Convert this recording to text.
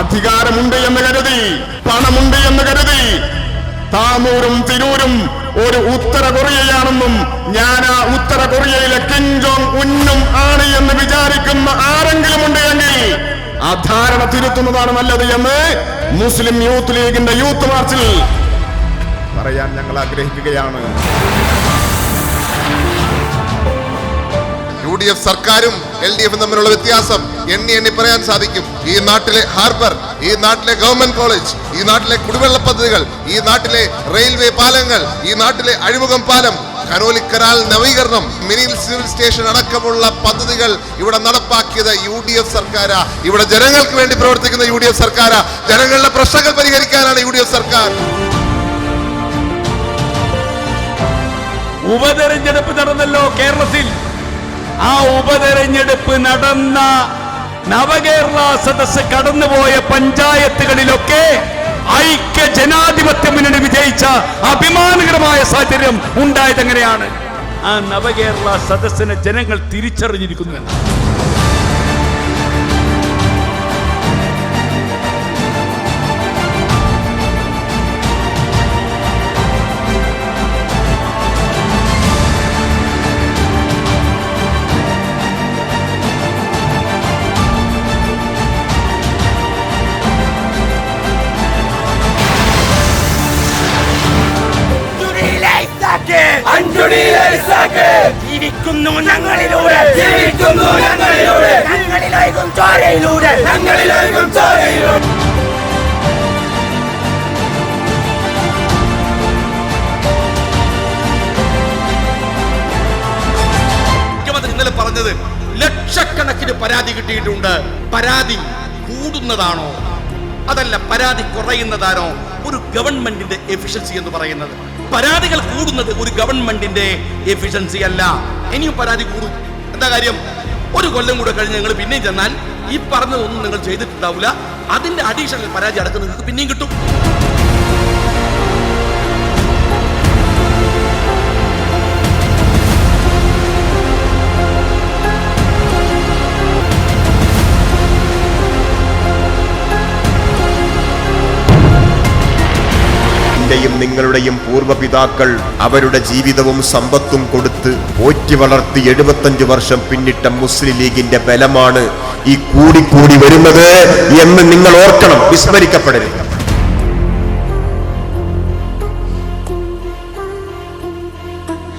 അധികാരമുണ്ട് എന്ന് കരുതി പണമുണ്ട് എന്ന് കരുതി. താനൂരും തിരൂരും ഒരു ഉത്തര കൊറിയയാണെന്നും ഞാൻ ആ ഉത്തര കൊറിയയിലെ കിം ഉന്നും ആണ് എന്ന് വിചാരിക്കുന്ന ആരെങ്കിലും ഉണ്ട് എങ്കിൽ ആ ധാരണ തിരുത്തുന്നതാണ് നല്ലത് എന്ന് മുസ്ലിം യൂത്ത് ലീഗിന്റെ യൂത്ത് മാർച്ചിൽ പറയാൻ ഞങ്ങൾ ആഗ്രഹിക്കുകയാണ്. ഡി എഫ് സർക്കാരും എൽ ഡി എഫും തമ്മിലുള്ള വ്യത്യാസം എണ്ണി എണ്ണി പറയാൻ സാധിക്കും. ഈ നാട്ടിലെ ഹാർബർ ഈ നാട്ടിലെ ഗവൺമെന്റ് കോളേജ് ഈ നാട്ടിലെ കുടിവെള്ള പദ്ധതികൾ ഈ നാട്ടിലെ റെയിൽവേ പാലങ്ങൾ ഈ നാട്ടിലെ അഴിമുഖം പാലം കനോലിക്കരാൽ നവീകരണം മിനി സിവിൽ സ്റ്റേഷൻ അടക്കമുള്ള പദ്ധതികൾ ഇവിടെ നടപ്പാക്കിയത് യു ഡി എഫ് സർക്കാരാ. ഇവിടെ ജനങ്ങൾക്ക് വേണ്ടി പ്രവർത്തിക്കുന്ന യു ഡി എഫ് സർക്കാരാ. ജനങ്ങളുടെ പ്രശ്നങ്ങൾ പരിഹരിക്കാനാണ് യു ഡി എഫ് സർക്കാർ. ഉപതെരഞ്ഞെടുപ്പ് നടന്നല്ലോ കേരളത്തിൽ. ആ ഉപതെരഞ്ഞെടുപ്പ് നടന്ന നവകേരള സദസ് കടന്നുപോയ പഞ്ചായത്തുകളിലൊക്കെ ഐക്യ ജനാധിപത്യ മുന്നണി വിജയിച്ച അഭിമാനകരമായ സാഹചര്യം ഉണ്ടായതെങ്ങനെയാണ്? ആ നവകേരള സദസ്സിനെ ജനങ്ങൾ തിരിച്ചറിഞ്ഞിരിക്കുന്നു എന്ന് ജീവിക്കുന്നു ഞങ്ങളിലൂടെ. ജീവിക്കുന്നു ഞങ്ങളിലൂടെ. ഞങ്ങളിലേക്കും ചോരയിലൂടെ. ഞങ്ങളിലേക്കും ചോരയിലൂടെ. മുഖ്യമന്ത്രി ഇന്നലെ പറഞ്ഞത് ലക്ഷക്കണക്കിന് പരാതി കിട്ടിയിട്ടുണ്ട്. പരാതി കൂടുന്നതാണോ? അതല്ല പരാതി കുറയുന്നതാണോ? ഒരു ഗവൺമെന്റിന്റെ എഫിഷ്യൻസി എന്ന് പറയുന്നത്. പരാതികൾ കൂടുന്നത് ഒരു ഗവൺമെന്റിന്റെ എഫിഷ്യൻസി അല്ല. ഇനിയും പരാതി കൂടും. എന്താ കാര്യം? ഒരു കൊല്ലം കൂടെ കഴിഞ്ഞ് നിങ്ങൾ പിന്നെയും ചെന്നാൽ ഈ പറഞ്ഞതൊന്നും നിങ്ങൾ ചെയ്തിട്ടുണ്ടാവില്ല. അതിന്റെ അഡീഷണൽ പരാതി അടക്കം നിങ്ങൾക്ക് പിന്നെയും കിട്ടും. എന്റെയും നിങ്ങളുടെയും പൂർവപിതാക്കൾ അവരുടെ ജീവിതവും സമ്പത്തും കൊടുത്ത് പോറ്റി വളർത്തി എഴുപത്തഞ്ചു വർഷം പിന്നിട്ട മുസ്ലിം ലീഗിന്റെ ബലമാണ് ഈ കൂടിക്കൂടി വരുന്നത് എന്ന് നിങ്ങൾ ഓർക്കണം വിസ്മരിക്കപ്പെടരുത്.